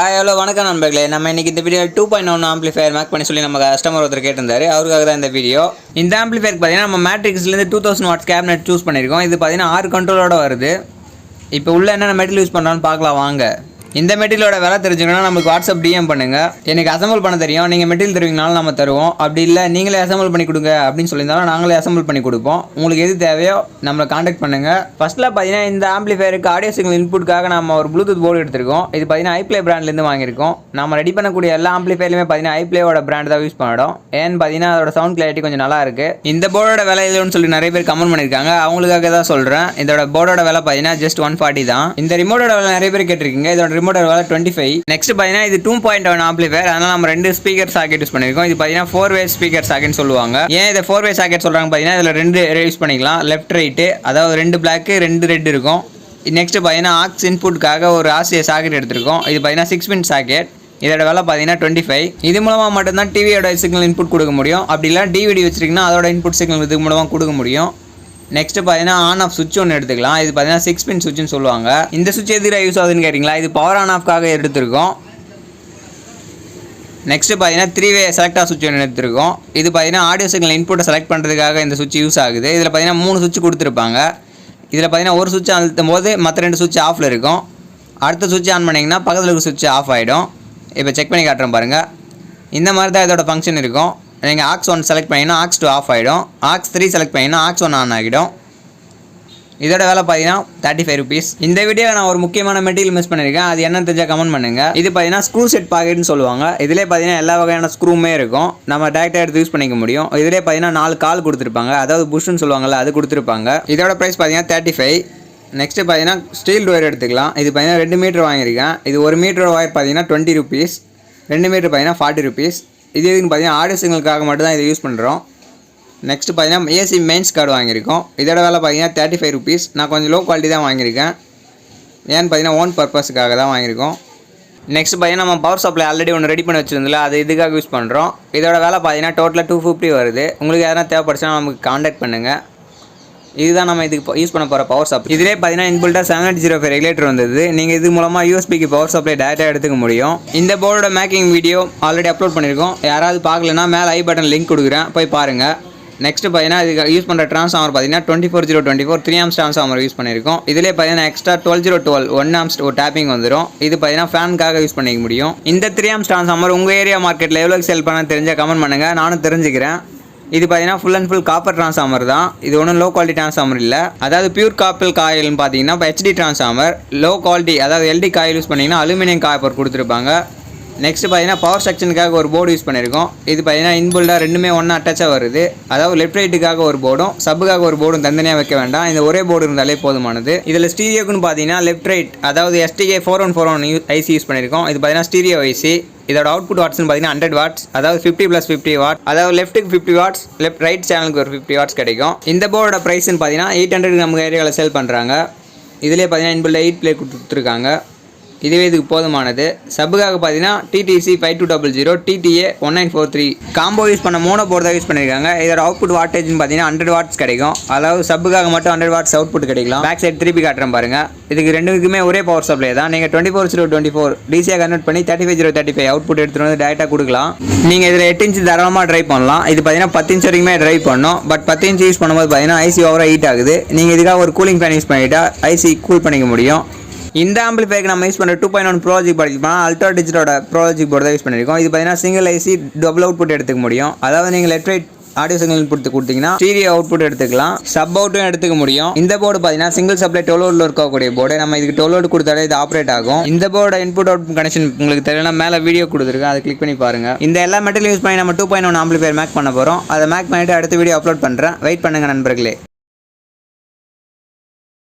Hi hello வணக்கம் நண்பர்களே. நம்ம இன்னைக்கு இந்த video two point one amplifier make பண்ணி சொல்லி நம்ம கஸ்டமர் ஒருத்தர் கேட்டிருந்தாரு. அவருக்காக தான் இந்த வீடியோ இந்த ஆம்பிளிஃபயருக்கு பார்த்தீங்கன்னா நம்ம மேட்ரிக்ஸ்லேருந்து two thousand watts cabinet choose பண்ணியிருக்கோம். இது பார்த்தீங்கன்னா ஆறு கண்ட்ரோலோட வருது. இப்போ உள்ள என்னென்ன மெட்டல் யூஸ் பண்ணுறான்னு பார்க்கலாம் வாங்க. இந்த மெட்டீரியலோட விலை தெரிஞ்சுக்கணும்னா நமக்கு வாட்ஸ்அப் டிஎம் பண்ணுங்க. எனக்கு அசம்பிள் பண்ண தெரியும். நீங்கள் மெட்டீரியல் தருவீங்கனாலும் நம்ம தருவோம். அப்படி இல்லை நீங்களே அசம்பிள் பண்ணி கொடுங்க அப்படின்னு சொல்லியிருந்தாலும் நாங்களே அசம்பிள் பண்ணி கொடுப்போம். உங்களுக்கு எது தேவையோ நம்மளை காண்டாக்ட் பண்ணுங்க. ஃபர்ஸ்ட்ல பார்த்தீங்கன்னா இந்த ஆம்பிளிஃபயருக்கு ஆடியோ சிக்னல் இன்புட்காக நம்ம ஒரு ப்ளூடூத் போர்டு எடுத்திருக்கோம். இது பார்த்தீங்கன்னா ஐப்ளே பிராண்ட்லேருந்து வாங்கியிருக்கோம். நம்ம ரெடி பண்ணக்கூடிய எல்லா ஆம்பிளிஃபயர்லையுமே பார்த்தீங்கன்னா ஐப்ளேவோட பிராண்ட் தான் யூஸ் பண்ணிடும் ஏன்னு பார்த்தீங்கன்னா அதோட சவுண்ட் கிளாரிட்டி கொஞ்சம் நல்லா இருக்கு. இந்த போர்டோட விலை இல்லைன்னு சொல்லி நிறைய பேர் கமெண்ட் பண்ணியிருக்காங்க. அவங்களுக்காக தான் சொல்கிறேன் இதோட போர்டோட விலை பார்த்தீங்கன்னா ஜஸ்ட் ஒன் ஃபார்ட்டி தான். இந்த ரிமோட்டோட விலை நிறைய பேர் கேட்டிருக்கீங்க. இதோட ரிமோட் வேலை டுவெண்ட்டி ஃபைவ் நெக்ஸ்ட் பார்த்தீங்கன்னா இது டூ பாயிண்ட் ஒன் ஆம்பிளிஃபயர் அதனால் நம்ம ரெண்டு ஸ்பீக்கர் சாக்கெட் யூஸ் பண்ணியிருக்கோம் இது பார்த்தீங்கன்னா ஃபோர் வே ஸ்பீக்கர் சாக்கெட் சொல்லுவாங்க. ஏன் இதை ஃபோர் வே சாக்கெட் சொல்கிறாங்க பார்த்தீங்கன்னா இதில் ரெண்டு யூஸ் பண்ணிக்கலாம். லெஃப்ட் ரைட்டு அதாவது ரெண்டு பிளாக்கு ரெண்டு ரெட் இருக்கும். நெக்ஸ்ட் பார்த்தீங்கன்னா ஆக்ஸ் இன்புட்காக ஒரு ஆசிய சாக்கெட் எடுத்திருக்கோம். இது பார்த்தீங்கன்னா சிக்ஸ் பின் சாக்கெட் இதோட விலை பார்த்தீங்கன்னா டுவெண்ட்டி ஃபைவ் இது மூலமாக மட்டும்தான் டிவியோட சிக்னல் இன்புட் கொடுக்க முடியும். அப்படி இல்லை டிவிடி வச்சிருக்கீங்கன்னா அதோட இன்புட் சிக்னல் இது மூலமாக கொடுக்க முடியும். நெக்ஸ்ட் பார்த்தீங்கன்னா ஆன் ஆஃப் சுவிட்ச் ஒன்று எடுத்துக்கலாம். இது பார்த்தீங்கன்னா சிக்ஸ் பின் சுவிட்ச்னு சொல்லுவாங்க. இந்த சுவிட்ச் எதிராக யூஸ் ஆகுதுன்னு கேட்டிங்களா? இது பவர் ஆன் ஆஃப்காக எடுத்திருக்கோம். நெக்ஸ்ட் பார்த்தீங்கன்னா த்ரீ வே செலக்டாக சுவிட்ச் ஒன்று எடுத்திருக்கோம். இது பார்த்தீங்கன்னா ஆடியோ சிக்னல் இன்புட்டை செலக்ட் பண்ணுறதுக்காக இந்த சுவிட்ச் யூஸ் ஆகுது. இதில் பார்த்தீங்கன்னா மூணு சுவிட்ச் கொடுத்துருப்பாங்க. இதில் பார்த்தீங்கன்னா ஒரு சுவிட்ச் அழுத்தும் போது மற்ற ரெண்டு சுவிட்ச் ஆஃபில் இருக்கும். அடுத்த சுவிட்ச் ஆன் பண்ணிங்கன்னா பக்கத்தில் இருக்க சுவிட்ச் ஆஃப் ஆகிடும் இப்போ செக் பண்ணி காட்டுறேன் பாருங்கள் இந்த மாதிரி தான் இதோட ஃபங்க்ஷன் இருக்கும். நீங்கள் ஆக்ஸ் ஒன் செலக்ட் பண்ணிங்கன்னா ஆக்ஸ் டூ ஆஃப் ஆகிடும் ஆக்ஸ் த்ரீ செலக்ட் பண்ணிங்கன்னா ஆக்ஸ் ஒன் ஆன் ஆகிடும். இதோட வேலை பார்த்தீங்கன்னா தேர்ட்டி ஃபைவ் ருபீஸ் இந்த வீடியோவில் நான் ஒரு முக்கியமான மெட்டீரியல் மிஸ் பண்ணியிருக்கேன் அது என்ன தெரிஞ்சால் கமெண்ட் பண்ணுங்கள் இது பார்த்தீங்கன்னா ஸ்க்ரூ செட் பாக்கெட்னு சொல்லுவாங்க. இதிலே பார்த்தீங்கன்னா எல்லா வகையான ஸ்க்ரூமே இருக்கும். நம்ம டேரெக்டாக எடுத்து யூஸ் பண்ணிக்க முடியும். இதிலே பார்த்தீங்கன்னா நாலு கால் கொடுத்துருப்பாங்க. அதாவது புஷ்னு சொல்லுவாங்கல்ல அது கொடுத்துருப்பாங்க. இதோட ப்ரைஸ் பார்த்தீங்கன்னா தேர்ட்டி ஃபைவ் நெக்ஸ்ட்டு பார்த்தீங்கன்னா ஸ்டீல் ஒயர் எடுத்துக்கலாம். இது பார்த்தீங்கன்னா ரெண்டு மீட்டர் வாங்கியிருக்கேன். இது ஒரு மீட்டர் ஒயர் பார்த்தீங்கன்னா டுவெண்ட்டி ருபீஸ் ரெண்டு மீட்டர் பார்த்தீங்கன்னா ஃபார்ட்டி ருபீஸ் இது எதுன்னு பார்த்தீங்கன்னா ஆடியோ சிக்னலுக்காக மட்டும் தான் இதை யூஸ் பண்ணுறோம் நெக்ஸ்ட் பார்த்தீங்கன்னா ஏசி மெயின்ஸ் கார்டு வாங்கியிருக்கோம். இதோட வேலை பார்த்தீங்கன்னா தேர்ட்டி ஃபைவ் ருபீஸ் நான் கொஞ்சம் லோ குவாலிட்டி தான் வாங்கியிருக்கேன். ஏன்னு பார்த்தீங்கன்னா ஓன் பர்பஸுக்காக தான் வாங்கியிருக்கோம். நெக்ஸ்ட் பார்த்தீங்கன்னா நம்ம பவர் சப்ளை ஆல்ரெடி ஒன்று ரெடி பண்ணி வச்சிருந்தல அது இதுக்காக யூஸ் பண்ணுறோம் இதோட வேலை பார்த்தீங்கன்னா டோட்டலாக டூ ஃபிஃப்டி வருது. உங்களுக்கு எதனா தேவைப்படுச்சுன்னா நமக்கு காண்டாக்ட் பண்ணுங்கள் இதுதான் நம்ம இதுக்கு யூஸ் பண்ண போகிற பவர் சப்ளை இதிலே பார்த்தீங்கன்னா இன்புல்ட்டாக seven eight zero five regulator வந்தது நீங்கள் இது மூலமாக யூஎஸ்பிக்கு பவர் சப்ளை டேரெக்டாக எடுத்துக்க முடியும். இந்த போர்டோட மேக்கிங் வீடியோ ஆல்ரெடி அப்லோட் பண்ணியிருக்கோம் யாராவது பார்க்கலன்னா மேலே ஐ பட்டன் லிங்க் கொடுக்குறேன். போய் பாருங்கள் நெக்ஸ்ட் பார்த்தீங்கன்னா இதுக்கு யூஸ் பண்ணுற ட்ரான்ஸ்ஃபார்மர் பார்த்தீங்கன்னா twenty four zero twenty four three amps transformer use பண்ணியிருக்கோம் இதிலே பார்த்தீங்கன்னா extra twelve zero twelve one amps ஒரு டேப்பிங் வந்துடும் இது பார்த்தீங்கன்னா ஃபேனுக்காக யூஸ் பண்ணிக்க முடியும். இந்த த்ரீ ஆம்ஸ் ட்ரான்ஸ்ஃபார்மர் உங்கள் ஏரியா மார்க்கெட்டில் எவ்வளோ செல் பண்ண தெரிஞ்சால் கமெண்ட் பண்ணுங்கள் நானும் தெரிஞ்சுக்கிறேன். இது பார்த்தீங்கன்னா full and full copper transformer தான். இது ஒன்றும் லோ குவாலிட்டி டிரான்ஸ்ஃபார்மர் இல்லை. அதாவது பியூர் காப்பல் காயில்னு பார்த்தீங்கன்னா இப்போ ஹெச்டி ட்ரான்ஸ்ஃபார்மர் லோ குவாலிட்டி அதாவது எல்டி காயில் யூஸ் பண்ணிங்கன்னா அலுமினியம் காப்பர் கொடுத்துருப்பாங்க. நெக்ஸ்ட் பார்த்தீங்கன்னா பவர் செக்ஷனுக்காக ஒரு போர்டு யூஸ் பண்ணியிருக்கோம். இது பார்த்தீங்கன்னா இன்புல்டாக ரெண்டுமே ஒன்றா அட்டாச்சாக வருது. அதாவது லெஃப்ட் ரைட்டுக்காக ஒரு போர்டும் சப்புக்காக ஒரு போர்டும் தந்தனியாக வைக்க வேண்டாம். இந்த ஒரே போர்டு இருந்தாலே போதுமானது. இதில் ஸ்டீரியோக்குன்னு பார்த்தீங்கன்னா லெஃப்ட் ரைட் அதாவது STK four one four one IC use பண்ணியிருக்கோம். இது பார்த்தீங்கன்னா ஸ்டீரியோ ஐசி இதோட அவுட்புட் வாட்ஸ்னு பார்த்தீங்கன்னா ஹண்ட்ரட் வாட்ஸ் அதாவது ஃபிஃப்டி ப்ளஸ் ஃபிஃப்டி வாட் அதாவது லெஃப்ட்டுக்கு ஃபிஃப்டி வாட்ஸ் லெஃப்ட் ரைட் சேனலுக்கு ஒரு ஃபிஃப்டி வாட்ஸ் கிடைக்கும். இந்த போர்டோட ப்ரைஸ்னு பார்த்தீங்கன்னா எயிட் ஹண்ட்ரட் நம்ம ஏரியாவில் சேல் பண்ணுறாங்க இதிலே பார்த்தீங்கன்னா இன்பில் எயிட் பிளே கொடுத்துருக்காங்க. இதுவே இதுக்கு போதுமானது. சப்புக்காக பார்த்தீங்கன்னா TDC five two double zero TDA one nine four three combo use பண்ண மோனோ போர்டு தான் யூஸ் பண்ணியிருக்காங்க இதோட அவுட்புட் வாட்டேஜ்னு பார்த்தீங்கன்னா ஹண்ட்ரட் வாட்ஸ் கிடைக்கும். அதாவது சப்புக்காக மட்டும் ஹண்ட்ரட் வாட்ஸ் அவுட்புட் கிடைக்கலாம். பேக் சைடு திருப்பி காட்டுறேன் பாருங்கள் இதுக்கு ரெண்டுக்குமே ஒரே பவர் சப்ளை தான். நீங்கள் twenty four zero twenty four டிசியாக convert பண்ணி thirty five zero thirty five output எடுத்துகிட்டு வந்து டேரெக்டாக கொடுக்கலாம். நீங்கள் இதில் எட்டு இன்ச்சு தாராளமாக ட்ரை பண்ணலாம். இது பார்த்தீங்கன்னா பத்து இன்ச் வரைக்குமே ட்ரை பண்ணணும் பட் பத்து இன்ச் யூஸ் பண்ணும்போது பார்த்தீங்கன்னா ஐசி ஓவராக ஹீட் ஆகுது. நீங்கள் இதுக்காக ஒரு கூலிங் ஃபேன் யூஸ் பண்ணிட்டா ஐசி கூல் பண்ணிக்க முடியும். இந்த ஆம்பிளிஃபைக்கு நம்ம யூஸ் பண்ணுற டூ பாயிண்ட் ஒன் ப்ரோஜெக்ட் படிக்கலாம் அல்ட்ரா டிஜிட்டோட ப்ரோஜெக்ட் போர்டு தான் யூஸ் பண்ணியிருக்கோம் இது பார்த்தீங்கன்னா சிங்கிள் ஐசி டபுள் அவுட்புட் எடுத்துக்க முடியும். அதாவது நீங்கள் left right audio signal input கொடுத்தீங்கன்னா ஸ்டீரியோ அவுட்புட் எடுத்துக்கலாம். சப் அவுட்டும் எடுத்துக்க முடியும். இந்த போர்டு பார்த்தீங்கன்னா சிங்கிள் சப்ளை டொலோடில் இருக்கக்கூடிய போர்டு நம்ம இதுக்கு டோலோடு கொடுத்தாலே இது ஆப்ரேட் ஆகும். இந்த போர்டு இன்புட் அவுட் கனெக்ஷன் உங்களுக்கு தெரியலனா மேலே வீடியோ கொடுத்துருக்கேன். அதை கிளிக் பண்ணி பாருங்க. இந்த எல்லா மெட்டீரியல் யூஸ் பண்ணி நம்ம two point one amplifier make பண்ண போகிறோம் அதை மேக் பண்ணிட்டு அடுத்த வீடியோ அப்லோட் பண்ணுறேன் வெயிட் பண்ணுங்க நண்பர்களே.